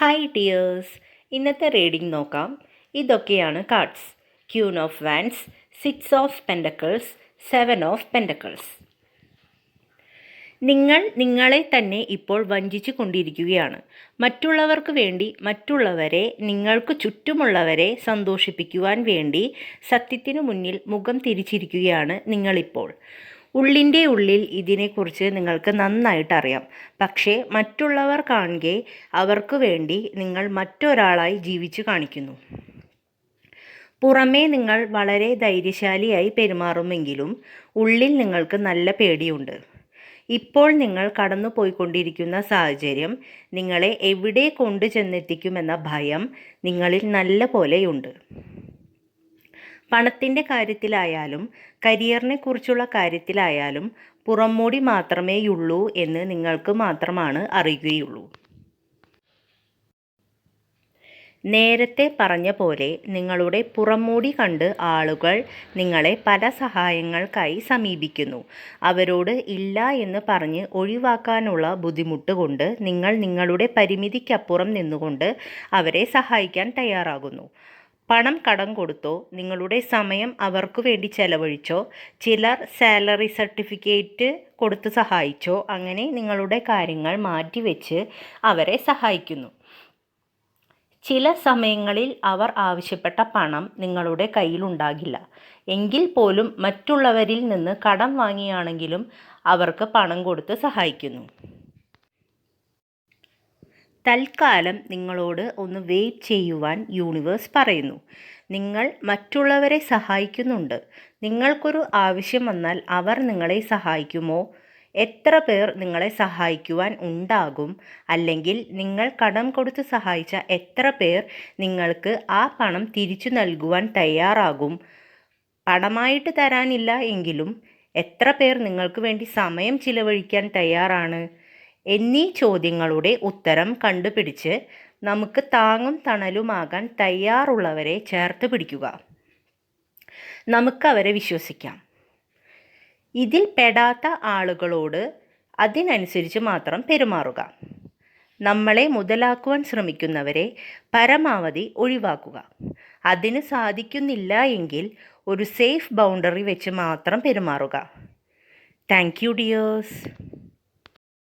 Hi dears ഇന്നത്തെ reading നോക്കാം. ഇതൊക്കെയാണ് cards queen of wands six of pentacles seven of pentacles നിങ്ങൾ നിങ്ങളെ തന്നെ ഇപ്പോൾ വഞ്ചിച്ചു കൊണ്ടിരിക്കുകയാണ്. മറ്റുള്ളവർക്ക് വേണ്ടി മറ്റുള്ളവരെ നിങ്ങൾക്ക് ചുറ്റുമുള്ളവരെ സന്തോഷിപ്പിക്കുവാൻ വേണ്ടി സത്യത്തിനു മുന്നിൽ മുഖം തിരിച്ചിരിക്കുകയാണ് നിങ്ങളിപ്പോൾ. ഉള്ളിന്റെ ഉള്ളിൽ ഇതിനെക്കുറിച്ച് നിങ്ങൾക്ക് നന്നായിട്ട് അറിയാം പക്ഷേ മറ്റുള്ളവർ കാണുകെ അവർക്ക് വേണ്ടി നിങ്ങൾ മറ്റൊരാളായി ജീവിച്ചു കാണിക്കുന്നു. പുറമേ നിങ്ങൾ വളരെ ധൈര്യശാലിയായി പെരുമാറുമെങ്കിലും ഉള്ളിൽ നിങ്ങൾക്ക് നല്ല പേടിയുണ്ട്. ഇപ്പോൾ നിങ്ങൾ കടന്നു പോയിക്കൊണ്ടിരിക്കുന്ന സാഹചര്യം നിങ്ങളെ എവിടെ കൊണ്ടു ചെന്നെത്തിക്കുമെന്ന ഭയം നിങ്ങളിൽ നല്ല പോലെയുണ്ട് പണത്തിന്റെ കാര്യത്തിലായാലും കരിയറിനെ കുറിച്ചുള്ള കാര്യത്തിലായാലും പുറംമൂടി മാത്രമേയുള്ളൂ എന്ന് നിങ്ങൾക്ക് മാത്രമാണ് അറിയുകയുള്ളൂ. നേരത്തെ പറഞ്ഞ പോലെ നിങ്ങളുടെ പുറംമൂടി കണ്ട് ആളുകൾ നിങ്ങളെ പല സഹായങ്ങൾക്കായി സമീപിക്കുന്നു. അവരോട് ഇല്ല എന്ന് പറഞ്ഞ് ഒഴിവാക്കാനുള്ള ബുദ്ധിമുട്ട് കൊണ്ട് നിങ്ങൾ നിങ്ങളുടെ പരിമിതിക്കപ്പുറം നിന്നുകൊണ്ട് അവരെ സഹായിക്കാൻ തയ്യാറാകുന്നു. പണം കടം കൊടുത്തോ നിങ്ങളുടെ സമയം അവർക്ക് വേണ്ടി ചെലവഴിച്ചോ ചിലർ സാലറി സർട്ടിഫിക്കറ്റ് കൊടുത്ത് സഹായിച്ചോ അങ്ങനെ നിങ്ങളുടെ കാര്യങ്ങൾ മാറ്റിവെച്ച് അവരെ സഹായിക്കുന്നു. ചില സമയങ്ങളിൽ അവർ ആവശ്യപ്പെട്ട പണം നിങ്ങളുടെ കയ്യിലുണ്ടാകില്ല എങ്കിൽ പോലും മറ്റുള്ളവരിൽ നിന്ന് കടം വാങ്ങിയാണെങ്കിലും അവർക്ക് പണം കൊടുത്ത് സഹായിക്കുന്നു. തൽക്കാലം നിങ്ങളോട് ഒന്ന് വെയിറ്റ് ചെയ്യുവാൻ യൂണിവേഴ്സ് പറയുന്നു. നിങ്ങൾ മറ്റുള്ളവരെ സഹായിക്കുന്നുണ്ട്. നിങ്ങൾക്കൊരു ആവശ്യം വന്നാൽ അവർ നിങ്ങളെ സഹായിക്കുമോ? എത്ര പേർ നിങ്ങളെ സഹായിക്കുവാൻ ഉണ്ടാകും? അല്ലെങ്കിൽ നിങ്ങൾ കടം കൊടുത്ത് സഹായിച്ച എത്ര പേർ നിങ്ങൾക്ക് ആ പണം തിരിച്ചു നൽകുവാൻ തയ്യാറാകും? പണമായിട്ട് തരാനില്ല എങ്കിലും എത്ര പേർ നിങ്ങൾക്ക് വേണ്ടി സമയം ചിലവഴിക്കാൻ തയ്യാറാണ്? എന്നീ ചോദ്യങ്ങളുടെ ഉത്തരം കണ്ടുപിടിച്ച് നമുക്ക് താങ്ങും തണലുമാകാൻ തയ്യാറുള്ളവരെ ചേർത്ത് പിടിക്കുക. നമുക്കവരെ വിശ്വസിക്കാം. ഇതിൽ പെടാത്ത ആളുകളോട് അതിനനുസരിച്ച് മാത്രം പെരുമാറുക. നമ്മളെ മുതലാക്കുവാൻ ശ്രമിക്കുന്നവരെ പരമാവധി ഒഴിവാക്കുക. അതിന് സാധിക്കുന്നില്ല എങ്കിൽ ഒരു സേഫ് ബൗണ്ടറി വെച്ച് മാത്രം പെരുമാറുക. Thank you dears.